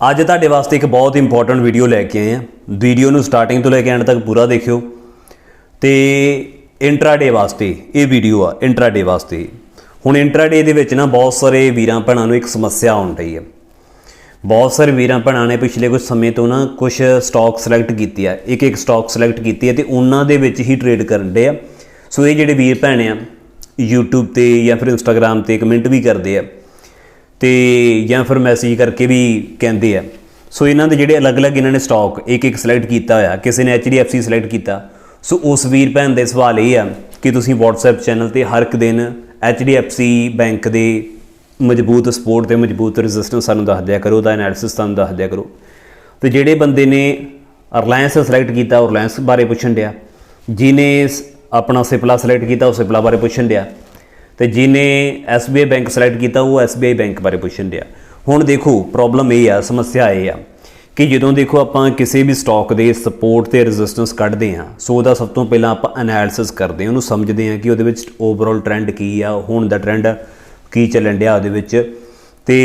ਅੱਜ ਤੁਹਾਡੇ ਵਾਸਤੇ ਇੱਕ ਬਹੁਤ ਇੰਪੋਰਟੈਂਟ ਵੀਡੀਓ ਲੈ ਕੇ ਆਏ ਆ ਵੀਡੀਓ ਨੂੰ ਸਟਾਰਟਿੰਗ ਤੋਂ ਲੈ ਕੇ ਐਂਡ ਤੱਕ ਪੂਰਾ ਦੇਖਿਓ। ਤੇ ਇੰਟਰਾਡੇ ਵਾਸਤੇ ਇਹ ਵੀਡੀਓ ਆ ਇੰਟਰਾਡੇ ਵਾਸਤੇ। ਹੁਣ ਇੰਟਰਾਡੇ ਦੇ ਵਿੱਚ ਨਾ ਬਹੁਤ ਸਾਰੇ ਵੀਰਾਂ ਭੈਣਾਂ ਨੂੰ ਇੱਕ ਸਮੱਸਿਆ ਆਉਣ ਰਹੀ ਹੈ ਬਹੁਤ ਸਾਰੇ ਵੀਰਾਂ ਭੈਣਾਂ ਨੇ ਪਿਛਲੇ ਕੁਝ ਸਮੇਂ ਤੋਂ ਨਾ ਕੁਝ ਸਟਾਕ ਸਿਲੈਕਟ ਕੀਤੀ ਆ। ਇੱਕ ਇੱਕ ਸਟਾਕ ਸਿਲੈਕਟ ਕੀਤੀ ਹੈ ਤੇ ਉਹਨਾਂ ਦੇ ਵਿੱਚ ਹੀ ਟ੍ਰੇਡ ਕਰਨ ਦੇ ਆ। ਸੋ ਇਹ ਜਿਹੜੇ ਵੀਰ ਭੈਣ ਆ, YouTube ਤੇ ਜਾਂ ਫਿਰ Instagram ਤੇ ਕਮੈਂਟ ਵੀ ਕਰਦੇ ਆ। ਤੇ ਜਾਂ ਫਿਰ ਮੈਸੇਜ ਕਰਕੇ ਵੀ ਕਹਿੰਦੇ ਆ। ਸੋ ਇਹਨਾਂ ਦੇ ਜਿਹੜੇ ਅਲੱਗ-ਅਲੱਗ ਇਹਨਾਂ ਨੇ ਸਟਾਕ ਇੱਕ ਇੱਕ ਸਿਲੈਕਟ ਕੀਤਾ ਹੋਇਆ, ਕਿਸੇ ਨੇ HDFC ਸਿਲੈਕਟ ਕੀਤਾ। ਸੋ ਉਸ ਵੀਰ ਭੈਣ ਦੇ ਸਵਾਲ ਇਹ ਆ ਕਿ ਤੁਸੀਂ WhatsApp ਚੈਨਲ ਤੇ ਹਰ ਇੱਕ ਦਿਨ HDFC ਬੈਂਕ ਦੇ ਮਜ਼ਬੂਤ ਸਪੋਰਟ ਤੇ ਮਜ਼ਬੂਤ ਰੈਜ਼ਿਸਟੈਂਸ ਸਾਨੂੰ ਦੱਸ ਦਿਆ ਕਰੋ ਦਾ ਐਨਾਲਿਸਿਸ ਤੁਹਾਨੂੰ ਦੱਸ ਦਿਆ ਕਰੋ। ਤੇ ਜਿਹੜੇ ਬੰਦੇ ਨੇ ਰਿਲਾਇੰਸ ਸਿਲੈਕਟ ਕੀਤਾ, ਉਹ ਰਿਲਾਇੰਸ ਬਾਰੇ ਪੁੱਛਣ ਡਿਆ। ਜਿਨੇ ਆਪਣਾ ਸਿਪਲਾ ਸਿਲੈਕਟ ਕੀਤਾ, ਉਹ ਸਿਪਲਾ ਬਾਰੇ ਪੁੱਛਣ ਡਿਆ। ਤੇ ਜਿਨੇ SBI ਬੈਂਕ ਸਿਲੈਕਟ ਕੀਤਾ, ਉਹ SBI ਬੈਂਕ ਬਾਰੇ ਪੁੱਛਣ ਡਿਆ। ਹੁਣ ਦੇਖੋ ਪ੍ਰੋਬਲਮ ਇਹ ਆ, ਸਮੱਸਿਆ ਇਹ ਆ ਕਿ ਜਦੋਂ ਦੇਖੋ ਆਪਾਂ ਕਿਸੇ ਵੀ ਸਟਾਕ ਦੇ ਸਪੋਰਟ ਤੇ ਰੈਜ਼ਿਸਟੈਂਸ ਕੱਢਦੇ ਹਾਂ, ਸੋ ਉਹਦਾ ਸਭ ਤੋਂ ਪਹਿਲਾਂ ਆਪਾਂ ਐਨਾਲਿਸਿਸ ਕਰਦੇ ਹਾਂ, ਉਹਨੂੰ ਸਮਝਦੇ ਹਾਂ ਕਿ ਉਹਦੇ ਵਿੱਚ ਓਵਰਆਲ ਟ੍ਰੈਂਡ ਕੀ ਆ, ਹੁਣ ਦਾ ਟ੍ਰੈਂਡ ਕੀ ਚੱਲਣ ਡਿਆ ਉਹਦੇ ਵਿੱਚ ਤੇ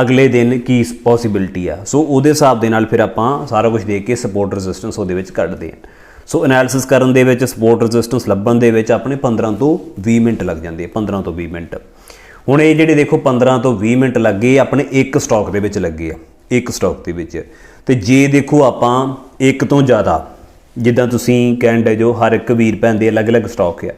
ਅਗਲੇ ਦਿਨ ਕੀ ਪੋਸਿਬਿਲਿਟੀ ਆ। ਸੋ ਉਹਦੇ ਹਿਸਾਬ ਦੇ ਨਾਲ ਫਿਰ ਆਪਾਂ ਸਾਰਾ ਕੁਝ ਦੇਖ ਕੇ ਸਪੋਰਟ ਰੈਜ਼ਿਸਟੈਂਸ ਉਹਦੇ ਵਿੱਚ ਕੱਢਦੇ ਹਾਂ। ਸੋ ਐਨਾਲਿਸਿਸ ਕਰਨ ਦੇ ਵਿੱਚ ਸਪੋਰਟ ਰੈਜ਼ਿਸਟੈਂਸ ਲੱਭਣ ਦੇ ਵਿੱਚ ਆਪਣੇ 15 ਤੋਂ 20 ਮਿੰਟ ਲੱਗ ਜਾਂਦੇ ਆ 15 ਤੋਂ 20 ਮਿੰਟ। ਹੁਣ ਇਹ ਜਿਹੜੇ ਦੇਖੋ 15 ਤੋਂ 20 ਮਿੰਟ ਲੱਗੇ ਆਪਣੇ ਇੱਕ ਸਟਾਕ ਦੇ ਵਿੱਚ ਲੱਗੇ ਆ, ਇੱਕ ਸਟਾਕ ਦੇ ਵਿੱਚ। ਤੇ ਜੇ ਦੇਖੋ ਆਪਾਂ ਇੱਕ ਤੋਂ ਜ਼ਿਆਦਾ, ਜਿੱਦਾਂ ਤੁਸੀਂ ਕਹਿੰਦੇ ਜੋ ਹਰ ਇੱਕ ਵੀਰ ਭੈਣ ਦੇ ਅਲੱਗ-ਅਲੱਗ ਸਟਾਕ ਆ।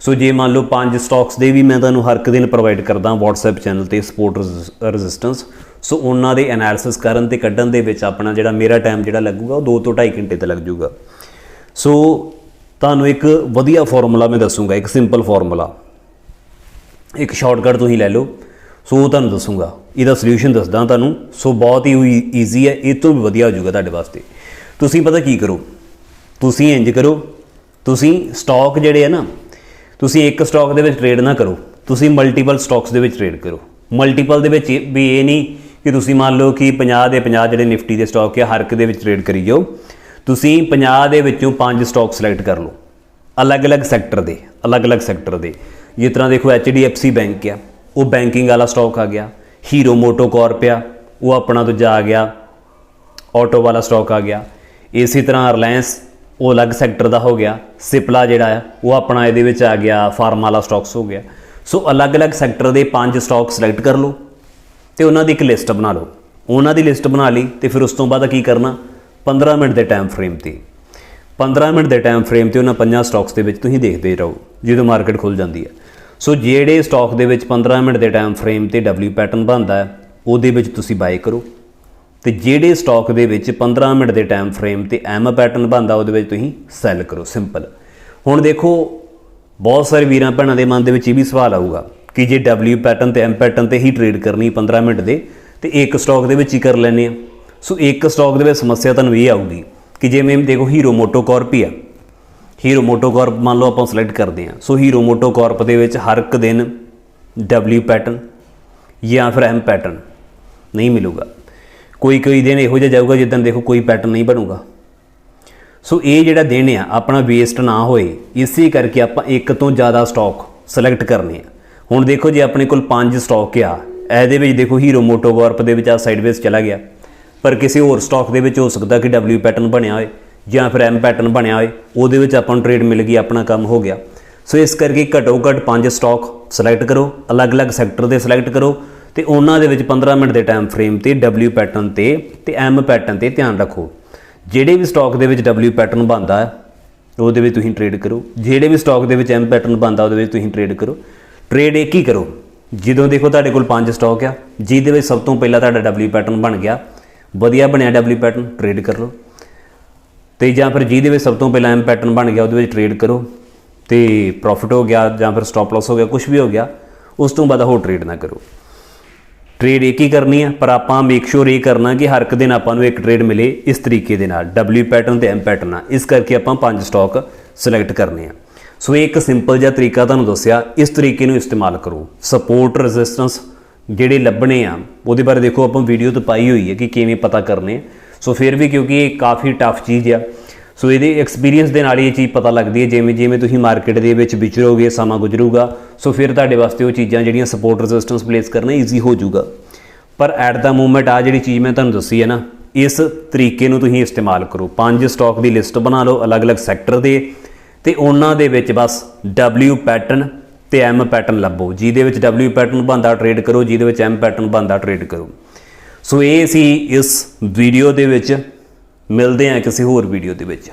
ਸੋ ਜੇ ਮੰਨ ਲਓ ਪੰਜ ਸਟਾਕਸ ਦੇ ਵੀ ਮੈਂ ਤੁਹਾਨੂੰ ਹਰ ਇੱਕ ਦਿਨ ਪ੍ਰੋਵਾਈਡ ਕਰਦਾ WhatsApp ਚੈਨਲ ਤੇ ਸਪੋਰਟ ਰੈਜ਼ਿਸਟੈਂਸ ਸੋ ਉਹਨਾਂ ਦੇ ਐਨਾਲਿਸਿਸ ਕਰਨ ਤੇ ਕੱਢਣ ਦੇ ਵਿੱਚ ਆਪਣਾ ਜਿਹੜਾ ਮੇਰਾ ਟਾਈਮ ਜਿਹੜਾ ਲੱਗੂਗਾ, ਉਹ 2 ਤੋਂ 2.5 ਘੰਟੇ ਤੇ ਲੱਗ ਜਾਊਗਾ। ਸੋ ਤੁਹਾਨੂੰ ਇੱਕ ਵਧੀਆ ਫਾਰਮੂਲਾ ਮੈਂ ਦੱਸੂਗਾ, ਇੱਕ ਸਿੰਪਲ ਫਾਰਮੂਲਾ ਇੱਕ ਸ਼ਾਰਟਕਟ ਤੁਸੀਂ ਲੈ ਲਓ ਸੋ ਉਹ ਤੁਹਾਨੂੰ ਦੱਸੂਗਾ। ਇਹਦਾ ਸੋਲੂਸ਼ਨ ਦੱਸਦਾ ਤੁਹਾਨੂੰ ਸੋ ਬਹੁਤ ਹੀ ਈਜ਼ੀ ਹੈ, ਇਹ ਤੋਂ ਵੀ ਵਧੀਆ ਹੋ ਜਾਊਗਾ ਤੁਹਾਡੇ ਵਾਸਤੇ। ਤੁਸੀਂ ਪਤਾ ਕੀ ਕਰੋ? ਤੁਸੀਂ ਇੰਜ ਕਰੋ, ਤੁਸੀਂ ਸਟਾਕ ਜਿਹੜੇ ਆ ਨਾ, ਤੁਸੀਂ ਇੱਕ ਸਟਾਕ ਦੇ ਵਿੱਚ ਟ੍ਰੇਡ ਨਾ ਕਰੋ, ਤੁਸੀਂ ਮਲਟੀਪਲ ਸਟਾਕਸ ਦੇ ਵਿੱਚ ਟ੍ਰੇਡ ਕਰੋ। ਮਲਟੀਪਲ ਦੇ ਵਿੱਚ ਇਹ- ਵੀ ਇਹ ਨਹੀਂ ਕਿ ਤੁਸੀਂ ਮੰਨ ਲਓ ਕਿ 50 ਦੇ 50 ਜਿਹੜੇ ਨਿਫਟੀ ਦੇ ਸਟਾਕ ਆ, ਹਰ ਇੱਕ ਦੇ ਵਿੱਚ ਟ੍ਰੇਡ ਕਰੀ ਜਾਓ। ਤੁਸੀਂ 50 ਦੇ ਵਿੱਚੋਂ 5 ਸਟਾਕ ਸਿਲੈਕਟ ਕਰ ਲਓ। ਅਲੱਗ-ਅਲੱਗ ਸੈਕਟਰ ਦੇ, ਅਲੱਗ-ਅਲੱਗ ਸੈਕਟਰ ਦੇ। ਜਿਸ ਤਰ੍ਹਾਂ ਦੇਖੋ HDFC ਬੈਂਕ ਆ, ਉਹ ਬੈਂਕਿੰਗ ਵਾਲਾ ਸਟਾਕ ਆ ਗਿਆ। ਹੀਰੋ ਮੋਟੋ ਕਾਰਪ ਆ, ਉਹ ਆਪਣਾ ਦੂਜਾ ਆ ਗਿਆ। ਆਟੋ ਵਾਲਾ ਸਟਾਕ ਆ ਗਿਆ। ਇਸੇ ਤਰ੍ਹਾਂ ਰਿਲਾਇੰਸ ਉਹ ਅਲੱਗ ਸੈਕਟਰ ਦਾ ਹੋ ਗਿਆ। ਸਿਪਲਾ ਜਿਹੜਾ ਆ, ਉਹ ਆਪਣਾ ਇਹਦੇ ਵਿੱਚ ਆ ਗਿਆ। ਫਾਰਮ ਵਾਲਾ ਸਟਾਕਸ ਹੋ ਗਿਆ। ਸੋ ਅਲੱਗ-ਅਲੱਗ ਸੈਕਟਰ ਦੇ ਪੰਜ ਸਟਾਕ ਸਿਲੈਕਟ ਕਰ ਲਓ। ਤੇ ਉਹਨਾਂ ਦੀ ਇੱਕ ਲਿਸਟ ਬਣਾ ਲਓ। ਉਹਨਾਂ ਦੀ ਲਿਸਟ ਬਣਾ ਲਈ ਤੇ ਫਿਰ ਉਸ ਤੋਂ ਬਾਅਦ ਕੀ ਕਰਨਾ? 15 ਮਿੰਟ ਦੇ ਟਾਈਮ ਫਰੇਮ ਤੇ। 15 ਮਿੰਟ ਦੇ ਟਾਈਮ ਫਰੇਮ ਤੇ ਉਹਨਾਂ ਪੰਜਾਂ ਸਟਾਕਸ ਦੇ ਵਿੱਚ ਤੁਸੀਂ ਦੇਖਦੇ ਰਹੋ, ਜਦੋਂ ਮਾਰਕੀਟ ਖੁੱਲ ਜਾਂਦੀ ਹੈ। ਸੋ ਜਿਹੜੇ ਸਟਾਕ ਦੇ ਵਿੱਚ 15 ਮਿੰਟ ਦੇ ਟਾਈਮ ਫਰੇਮ ਤੇ W ਪੈਟਰਨ ਬਣਦਾ ਹੈ, ਉਹਦੇ ਵਿੱਚ ਤੁਸੀਂ ਬਾਈ ਕਰੋ। ਤੇ ਜਿਹੜੇ ਸਟਾਕ ਦੇ ਵਿੱਚ 15 ਮਿੰਟ ਦੇ ਟਾਈਮ ਫਰੇਮ ਤੇ M ਪੈਟਰਨ ਬਣਦਾ, ਉਹਦੇ ਵਿੱਚ ਤੁਸੀਂ ਸੈਲ ਕਰੋ। ਸਿੰਪਲ ਹੁਣ ਦੇਖੋ, ਬਹੁਤ ਸਾਰੇ ਵੀਰਾਂ ਭੈਣਾਂ ਦੇ ਮਨ ਦੇ ਵਿੱਚ ਇਹ ਵੀ ਸਵਾਲ ਆਊਗਾ ਕਿ ਜੇ W ਪੈਟਰਨ ਤੇ M ਪੈਟਰਨ ਤੇ ਹੀ ਟ੍ਰੇਡ ਕਰਨੀ 15 ਮਿੰਟ ਦੇ, ਤੇ ਇੱਕ ਸਟਾਕ ਦੇ ਵਿੱਚ ਹੀ ਕਰ ਲੈਣੇ ਆ ਸੋ ਇੱਕ ਸਟਾਕ ਦੇ ਵਿੱਚ ਸਮੱਸਿਆ ਤੁਹਾਨੂੰ ਇਹ ਆਊਗੀ ਕਿ ਜਿਵੇਂ ਦੇਖੋ ਹੀਰੋ ਮੋਟੋ ਕਾਰਪ ਹੀ ਆ। ਹੀਰੋ ਮੋਟੋ ਕਾਰਪ ਮੰਨ ਲਓ ਆਪਾਂ ਸਿਲੈਕਟ ਕਰਦੇ ਹਾਂ। ਸੋ ਹੀਰੋ ਮੋਟੋ ਕਾਰਪ ਦੇ ਵਿੱਚ ਹਰ ਇੱਕ ਦਿਨ W ਪੈਟਰਨ ਜਾਂ ਫਿਰ M ਪੈਟਰਨ ਨਹੀਂ ਮਿਲੂਗਾ। ਕੋਈ ਕੋਈ ਦਿਨ ਇਹੋ ਜਿਹਾ ਜਾਊਗਾ ਜਿੱਦਾਂ ਦੇਖੋ ਕੋਈ ਪੈਟਰਨ ਨਹੀਂ ਬਣੂਗਾ। ਸੋ ਇਹ ਜਿਹੜਾ ਦਿਨ ਆ, ਆਪਣਾ ਵੇਸਟ ਨਾ ਹੋਏ, ਇਸੇ ਕਰਕੇ ਆਪਾਂ ਇੱਕ ਤੋਂ ਜ਼ਿਆਦਾ ਸਟਾਕ ਸਿਲੈਕਟ ਕਰਨੇ ਆ। ਹੁਣ ਦੇਖੋ ਜੇ ਆਪਣੇ ਕੋਲ ਪੰਜ ਸਟਾਕ ਆ। ਇਹਦੇ ਵਿੱਚ ਦੇਖੋ ਹੀਰੋ ਮੋਟੋ ਕਾਰਪ ਦੇ ਵਿੱਚ ਆ ਸਾਈਡਵੇਜ਼ ਚਲਾ ਗਿਆ। ਪਰ ਕਿਸੇ ਹੋਰ ਸਟਾਕ ਦੇ ਵਿੱਚ ਹੋ ਸਕਦਾ ਕਿ W ਪੈਟਰਨ ਬਣਿਆ ਹੋਏ ਜਾਂ ਫਿਰ M ਪੈਟਰਨ ਬਣਿਆ ਹੋਏ, ਉਹਦੇ ਵਿੱਚ ਆਪਾਂ ਨੂੰ ਟ੍ਰੇਡ ਮਿਲ ਗਈ, ਆਪਣਾ ਕੰਮ ਹੋ ਗਿਆ। ਸੋ ਇਸ ਕਰਕੇ ਘੱਟੋ ਘੱਟ ਪੰਜ ਸਟਾਕ ਸਿਲੈਕਟ ਕਰੋ, ਅਲੱਗ-ਅਲੱਗ ਸੈਕਟਰ ਦੇ ਸਿਲੈਕਟ ਕਰੋ ਤੇ ਉਹਨਾਂ ਦੇ ਵਿੱਚ 15 ਮਿੰਟ ਦੇ ਟਾਈਮ ਫਰੇਮ ਤੇ W ਪੈਟਰਨ ਤੇ ਤੇ M ਪੈਟਰਨ ਤੇ ਧਿਆਨ ਰੱਖੋ। ਜਿਹੜੇ ਵੀ ਸਟਾਕ ਦੇ ਵਿੱਚ W ਪੈਟਰਨ ਬਣਦਾ ਹੈ ਉਹਦੇ ਵਿੱਚ ਤੁਸੀਂ ਟ੍ਰੇਡ ਕਰੋ। ਜਿਹੜੇ ਵੀ ਸਟਾਕ ਦੇ ਵਿੱਚ M ਪੈਟਰਨ ਬਣਦਾ, ਉਹਦੇ ਵਿੱਚ ਤੁਸੀਂ ਟ੍ਰੇਡ ਕਰੋ। ਟ੍ਰੇਡ ਇੱਕ ਹੀ ਕਰੋ। ਜਦੋਂ ਦੇਖੋ ਤੁਹਾਡੇ ਕੋਲ ਪੰਜ ਸਟਾਕ ਆ, ਜਿਹਦੇ ਵਿੱਚ ਸਭ ਤੋਂ ਪਹਿਲਾਂ ਤੁਹਾਡਾ W ਪੈਟਰਨ ਬਣ ਗਿਆ। ਵਧੀਆ ਬਣਿਆ W ਪੈਟਰਨ ਟ੍ਰੇਡ ਕਰ ਲਓ। ਤੇ ਜਾਂ ਫਿਰ ਜਿਹਦੇ ਵਿੱਚ ਸਭ ਤੋਂ ਪਹਿਲਾਂ M ਪੈਟਰਨ ਬਣ ਗਿਆ, ਉਹਦੇ ਵਿੱਚ ਟ੍ਰੇਡ ਕਰੋ। ਤੇ ਪ੍ਰੋਫਿਟ ਹੋ ਗਿਆ ਜਾਂ ਫਿਰ ਸਟਾਪ ਲਾਸ ਹੋ ਗਿਆ ਕੁਝ ਵੀ ਹੋ ਗਿਆ, ਉਸ ਤੋਂ ਬਾਅਦ ਹੋਰ ਟ੍ਰੇਡ ਨਾ ਕਰੋ। ਟ੍ਰੇਡ ਇੱਕ ਹੀ ਕਰਨੀ ਆ, ਪਰ ਆਪਾਂ ਮੇਕ ਸ਼ੋਰ ਇਹ ਕਰਨਾ ਕਿ ਹਰ ਇੱਕ ਦਿਨ ਆਪਾਂ ਨੂੰ ਇੱਕ ਟ੍ਰੇਡ ਮਿਲੇ ਇਸ ਤਰੀਕੇ ਦੇ ਨਾਲ, W ਪੈਟਰਨ ਤੇ M ਪੈਟਰਨ ਆ ਇਸ ਕਰਕੇ ਆਪਾਂ ਪੰਜ ਸਟਾਕ ਸਿਲੈਕਟ ਕਰਨੇ ਆ। ਸੋ ਇਹ ਇੱਕ ਸਿੰਪਲ ਜਿਹਾ ਤਰੀਕਾ ਤੁਹਾਨੂੰ ਦੱਸਿਆ, ਇਸ ਤਰੀਕੇ ਨੂੰ ਇਸਤੇਮਾਲ ਕਰੋ। ਸਪੋਰਟ ਰੈਜ਼ਿਸਟੈਂਸ ਜਿਹੜੇ ਲੱਭਣੇ ਆ, ਉਹਦੇ ਬਾਰੇ ਦੇਖੋ ਆਪਾਂ ਵੀਡੀਓ ਤਾਂ ਪਾਈ ਹੋਈ ਹੈ ਕਿ ਕਿਵੇਂ ਪਤਾ ਕਰਨੇ ਸੋ ਫਿਰ ਵੀ ਕਿਉਂਕਿ ਇਹ ਕਾਫੀ ਟਫ ਚੀਜ਼ ਆ। ਸੋ ਇਹਦੇ ਐਕਸਪੀਰੀਅੰਸ ਦੇ ਨਾਲ ਹੀ ਇਹ ਚੀਜ਼ ਪਤਾ ਲੱਗਦੀ ਹੈ, ਜਿਵੇਂ ਜਿਵੇਂ ਤੁਸੀਂ ਮਾਰਕੀਟ ਦੇ ਵਿੱਚ ਵਿਚਰੋਗੇ, ਸਮਾਂ ਗੁਜ਼ਰੂਗਾ। ਸੋ ਫਿਰ ਤੁਹਾਡੇ ਵਾਸਤੇ ਉਹ ਚੀਜ਼ਾਂ ਜਿਹੜੀਆਂ ਸਪੋਰਟ ਰੈਜ਼ਿਸਟੈਂਸ ਪਲੇਸ ਕਰਨਾ ਈਜ਼ੀ ਹੋ ਜਾਊਗਾ। ਪਰ ਐਟ ਦਾ ਮੂਮੈਂਟ ਆ ਜਿਹੜੀ ਚੀਜ਼ ਮੈਂ ਤੁਹਾਨੂੰ ਦੱਸੀ ਹੈ ਨਾ, ਇਸ ਤਰੀਕੇ ਨੂੰ ਤੁਸੀਂ ਇਸਤੇਮਾਲ ਕਰੋ। ਪੰਜ ਸਟਾਕ ਦੀ ਲਿਸਟ ਬਣਾ ਲਓ ਅਲੱਗ-ਅਲੱਗ ਸੈਕਟਰ ਦੇ ਤੇ ਉਹਨਾਂ ਦੇ ਵਿੱਚ ਬਸ W ਪੈਟਰਨ ਤੇ M ਪੈਟਰਨ ਲੱਭੋ, ਜਿਹਦੇ ਵਿੱਚ W ਪੈਟਰਨ ਬੰਦਾ ਟ੍ਰੇਡ ਕਰੋ, ਜਿਹਦੇ ਵਿੱਚ M ਪੈਟਰਨ ਬੰਦਾ ਟ੍ਰੇਡ ਕਰੋ। ਸੋ ਇਹ ਸੀ ਇਸ ਵੀਡੀਓ ਦੇ ਵਿੱਚ। ਮਿਲਦੇ ਹਾਂ ਕਿਸੇ ਹੋਰ ਵੀਡੀਓ ਦੇ ਵਿੱਚ।